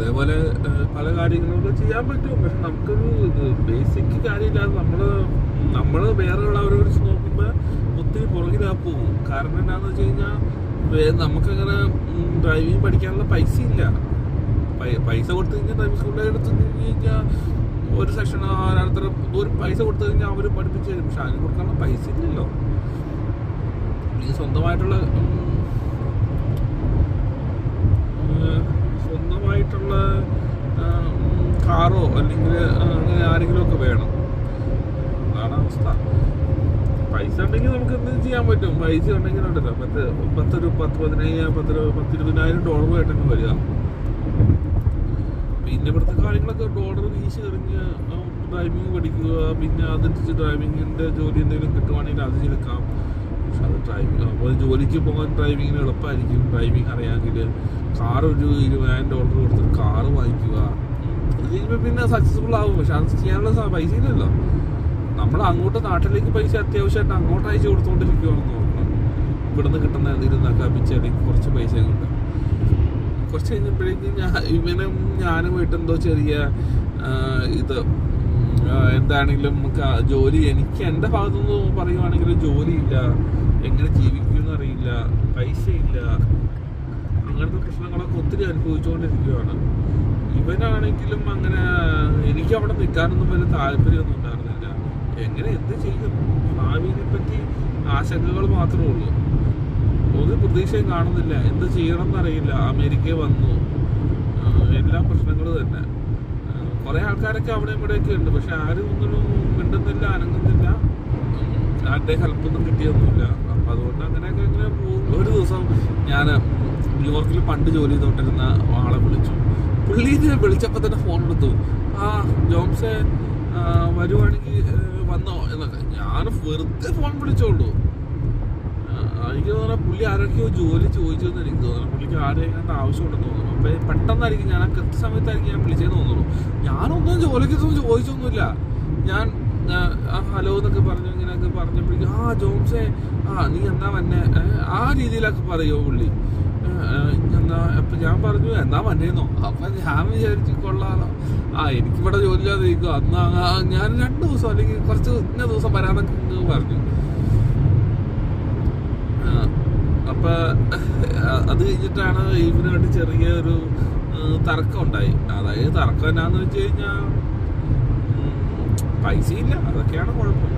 അതേപോലെ പല കാര്യങ്ങളൊക്കെ ചെയ്യാൻ പറ്റും. പക്ഷെ നമുക്കൊരു ബേസിക് കാര്യമില്ലാതെ നമ്മൾ നമ്മൾ വേറെ ഉള്ളവരെ വെച്ച് നോക്കുമ്പോൾ ഒത്തിരി പുറകിലാ പോകും കാരണം എന്താന്ന് വെച്ച് കഴിഞ്ഞാൽ നമുക്കങ്ങനെ ഡ്രൈവിംഗ് പഠിക്കാനുള്ള പൈസ ഇല്ല. പൈസ കൊടുത്തു കഴിഞ്ഞാൽ ഡ്രൈവിംഗ് സ്കൂളിൽ എടുത്ത് കഴിഞ്ഞാൽ ഒരു സെക്ഷൻ ഒരാളത്ര ഒരു പൈസ കൊടുത്തു കഴിഞ്ഞാൽ അവർ പഠിപ്പിച്ചു തരും. പക്ഷെ അതിന് കൊടുക്കാനുള്ള പൈസ ഇല്ലല്ലോ. ഈ സ്വന്തമായിട്ടുള്ള ഉം, ഉം, സ്വന്തമായിട്ടുള്ള ആ, ഉം, കാറോ അല്ലെങ്കിൽ അങ്ങനെ ആരെങ്കിലും ഒക്കെ വേണം. അതാണ് അവസ്ഥ. പൈസ ഉണ്ടെങ്കിൽ നമുക്ക് എന്ത് ചെയ്യാൻ പറ്റും? പൈസ ഉണ്ടെങ്കിൽ ഉണ്ടല്ലോ. പത്ത് പത്തൊരു പത്ത് പതിനയ്യായിരം പത്ത് പത്ത് ഇരുപതിനായിരം ആയിട്ടൊക്കെ വരിക. പിന്നെ ഇവിടുത്തെ കാര്യങ്ങളൊക്കെ ഡോളർ വീശി എറിഞ്ഞ് ഡ്രൈവിംഗ് പഠിക്കുക പിന്നെ അതനുസരിച്ച് ഡ്രൈവിങ്ങിന്റെ ജോലി എന്തെങ്കിലും കിട്ടുവാണെങ്കിൽ അത് എടുക്കാം പക്ഷെ അത് ഡ്രൈവിംഗ് അപ്പോൾ ജോലിക്ക് പോകാൻ ഡ്രൈവിങ്ങിന് എളുപ്പമായിരിക്കും. ഡ്രൈവിംഗ് അറിയാമെങ്കിൽ കാർ ഒരു ഇരുപതിനായിരം ഡോളർ കൊടുത്ത് കാറ് വാങ്ങിക്കുക. കഴിയുമ്പോൾ പിന്നെ സക്സസ്ഫുൾ ആവും. പക്ഷെ അത് ചെയ്യാനുള്ള പൈസ ഇല്ലല്ലോ. നമ്മൾ അങ്ങോട്ട് നാട്ടിലേക്ക് പൈസ അത്യാവശ്യമായിട്ട് അങ്ങോട്ട് അയച്ചു കൊടുത്തുകൊണ്ടിരിക്കുകയാണെന്ന് നോക്കണം ഇവിടുന്ന് കിട്ടുന്ന എന്തെങ്കിലും പിച്ച കുറച്ച് പൈസ കൊണ്ട്. കുറച്ച് കഴിഞ്ഞപ്പോഴേക്കും ഞാൻ ഇവനും ഞാനുമായിട്ട് എന്തോ ചെറിയ ഇത് എന്താണെങ്കിലും ജോലി എനിക്ക് എന്റെ ഭാഗത്തുനിന്ന് പറയുവാണെങ്കിൽ ജോലിയില്ല. എങ്ങനെ ജീവിക്കുമെന്ന് അറിയില്ല. പൈസ ഇല്ല അങ്ങനത്തെ പ്രശ്നങ്ങളൊക്കെ ഒത്തിരി അനുഭവിച്ചുകൊണ്ടിരിക്കുകയാണ്. ഇവനാണെങ്കിലും അങ്ങനെ എനിക്ക് അവിടെ നിൽക്കാനൊന്നും വലിയ താല്പര്യമൊന്നും ഉണ്ടായിരുന്നില്ല. എങ്ങനെ എന്ത് ചെയ്യും? ഭാവിനെ പറ്റി ആശങ്കകൾ മാത്രമേ ഉള്ളൂ. ഒരു പ്രതീക്ഷയും കാണുന്നില്ല. എന്ത് ചെയ്യണം എന്നറിയില്ല അമേരിക്ക വന്നു എല്ലാ പ്രശ്നങ്ങളും തന്നെ. കുറേ ആൾക്കാരൊക്കെ അവിടെ ഇവിടെയൊക്കെ ഉണ്ട്. പക്ഷെ ആരും ഒന്നിനും മിണ്ടുന്നില്ല അനങ്ങുന്നില്ല. ആരുടെ ഹെൽപ്പൊന്നും കിട്ടിയൊന്നുമില്ല. അപ്പം അതുകൊണ്ട് അങ്ങനെയൊക്കെ ഇങ്ങനെ പോകും ഒരു ദിവസം ഞാൻ ന്യൂയോർക്കിൽ പണ്ട് ജോലി ചെയ്തുകൊണ്ടിരുന്ന ആളെ വിളിച്ചു. പുള്ളീനെ വിളിച്ചപ്പോൾ തന്നെ ഫോൺ എടുത്തു. ആ ജോംസെ വരുവാണെങ്കിൽ വന്നോ? എന്നൊക്കെ. ഞാൻ വെറുതെ ഫോൺ വിളിച്ചോളൂ എനിക്ക് തോന്നുന്നു പുള്ളി ആരൊക്കെയോ ജോലി ചോദിച്ചെന്ന് എനിക്ക് തോന്നുന്നു. പുള്ളിക്ക് ആരെയും ആവശ്യമുണ്ടെന്ന് തോന്നുന്നു. അപ്പോൾ പെട്ടെന്നായിരിക്കും ഞാൻ ആ കൃത്യസമയത്തായിരിക്കും ഞാൻ വിളിച്ചതെന്ന് തോന്നുന്നു. ഞാനൊന്നും ജോലിക്കൊന്നും ചോദിച്ചൊന്നുമില്ല. ഞാൻ ഹലോ എന്നൊക്കെ പറഞ്ഞു ഇങ്ങനെയൊക്കെ പറഞ്ഞപ്പോഴേക്കും ആ ജോംസേ ആ നീ എന്നാ വന്നെ? ആ രീതിയിലൊക്കെ പറയുമോ പുള്ളി. എന്നാ അപ്പൊ ഞാൻ പറഞ്ഞു എന്നാ വണ്ടിയെന്നോ അപ്പൊ ഞാൻ വിചാരിച്ചു കൊള്ളാലോ. ആ എനിക്കിവിടെ ജോലിയില്ലാതെ ഇരിക്കും അന്ന് ഞാൻ രണ്ട് ദിവസം അല്ലെങ്കിൽ കുറച്ച് ഇന്ന ദിവസം വരാന്നൊക്കെ പറഞ്ഞു. അപ്പൊ അത് കഴിഞ്ഞിട്ടാണ് ഇവരുമായിട്ട് ചെറിയ ഒരു തർക്കം ഉണ്ടായി അതായത് തർക്കം എന്നാന്ന് വെച്ച് കഴിഞ്ഞാൽ പൈസ ഇല്ല അതൊക്കെയാണ് കുഴപ്പം.